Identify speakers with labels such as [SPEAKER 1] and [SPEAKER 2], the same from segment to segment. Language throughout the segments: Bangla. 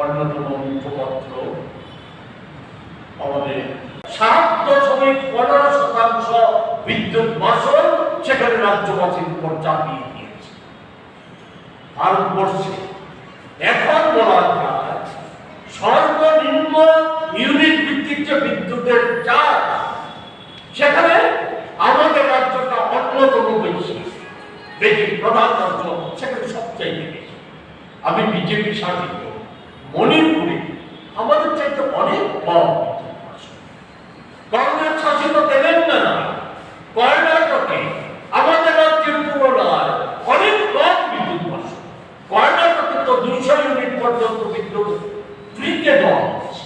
[SPEAKER 1] অন্যতম মুখপত্র আমাদের সাত দশমিক পনেরো শতাংশ বিদ্যুৎ মাসল সেখানে রাজ্যবাসীর উপর চাপিয়ে দিয়েছে। ভারতবর্ষে এখন বলা যায় সর্বনিম্ন ইউনিট ভিত্তিক যে বিদ্যুতের চার্জ সেখানে আমাদের রাজ্যটা অন্যতম বেশি। বেশি প্রধান রাজ্য সেখানে সবচাইতে বেশি। আমি বিজেপি শাসিত। মণিপুরে আমাদের চাইতে অনেক কম। কংগ্রেস শাসিত তেলেঙ্গানা কর্ণাটকে আমাদের রাজ্যের তুলনায় অনেক কম বিদ্যুৎ মাসুল। কর্ণাটকে তো দুইশো ইউনিট পর্যন্ত বিদ্যুৎ ফ্রিতে দেওয়া হচ্ছে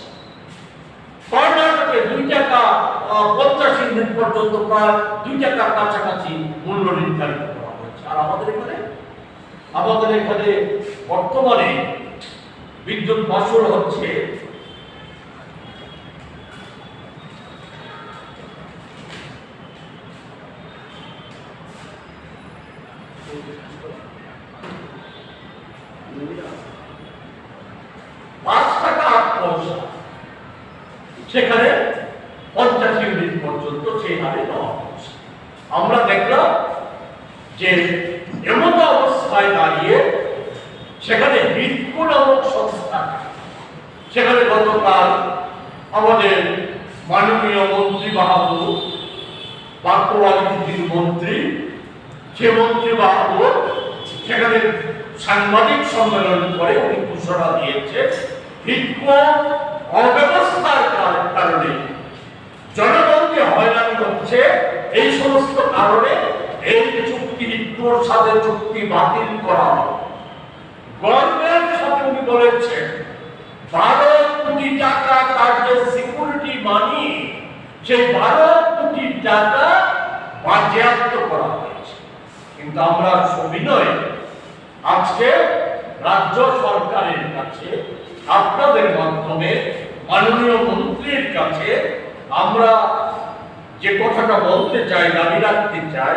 [SPEAKER 1] কর্ণাটকে দুই টাকা পঞ্চাশ ইউনিট পর্যন্ত প্রায় দুই টাকার কাছাকাছি মূল্য নির্ধারিত করা হয়েছে আর আমাদের এখানে আমাদের এখানে বর্তমানে বিদ্যুৎ মাসুল হচ্ছে। পাঁচ টাকা আট পয়সা। সেখানে পঞ্চাশ ইউনিট পর্যন্ত সেই হারে আমরা দেখলাম যে এমন অবস্থায় দাঁড়িয়ে সেখানে হিটকো নামক সংস্থা সেখানে গতকাল আমাদের মাননীয় মন্ত্রী বাহাদুর বাক্যরাজনীতির মন্ত্রী, সে মন্ত্রী বাহাদুর সেখানে সাংবাদিক সম্মেলন করে উনি ঘোষণা দিয়েছে হিটকো অব্যবস্থার কার- কারণে। জনগণকে হয়রানি হচ্ছে এই সমস্ত কারণে এই চুক্তি হিটকোর সাথে চুক্তি বাতিল করা হবে গভর্নমেন্ট সাথে উনি বলেছেন বারো কোটি টাকা তার যে সিকিউরিটি মানি সেই বারো কোটি টাকা বাজেয়াপ্ত করা হয়েছে। কিন্তু আমরা সবিনয় আজকে রাজ্য সরকারের কাছে, আপনাদের মাধ্যমে, মাননীয় মন্ত্রীর কাছে আমরা যে কথাটা বলতে চাই, দাবি রাখতে চাই,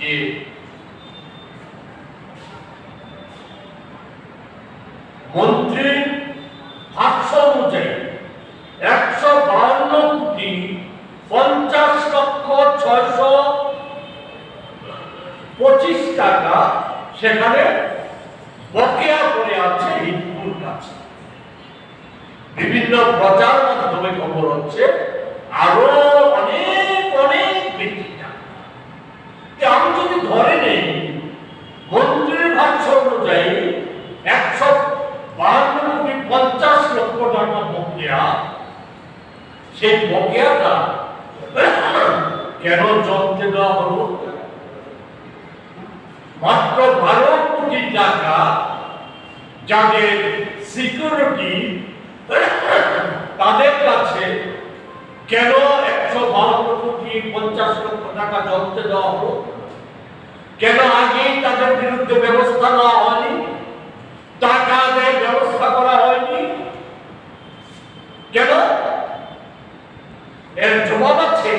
[SPEAKER 1] যে মন্ত্রীর ভাষ্য অনুযায়ী একশো বাহান্ন কোটি পঞ্চাশ লক্ষ ছয়শো পঁচিশ টাকা সেখানে বকেয়া করে আছে হিন্দুর কাছে বিভিন্ন প্রচার মাধ্যমে খবর হচ্ছে আরও অনেক অনেক বেশি টাকা যে আমি যদি ধরে নেই মন্ত্রীর ভাষ্য অনুযায়ী একশো বাহান্ন কোটি পঞ্চাশ টাকা বকেয়া, সেই বকেয়াটা কেন জমতে দেওয়া হলো? মাত্র বারো কোটি টাকা যাদের সিকিউরিটি তাদের কাছে কেন একশো বাহান্ন কোটি পঞ্চাশ লক্ষ টাকা জমতে দেওয়া হলো? কেন আগেই তাদের বিরুদ্ধে ব্যবস্থা নেওয়া হয়নি টাকা আদায়ের ব্যবস্থা করা হয়নি কেন এর জবাব আছে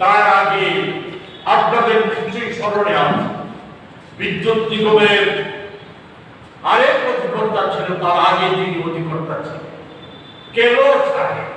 [SPEAKER 1] তার আগে আপনাদের নিশ্চয়ই স্মরণে আছে। বিদ্যুৎ নিগমের আরেক অধিকর্তা ছিল, তার আগে তিনি অধিকর্তা ছিলেন। কেন সাহেব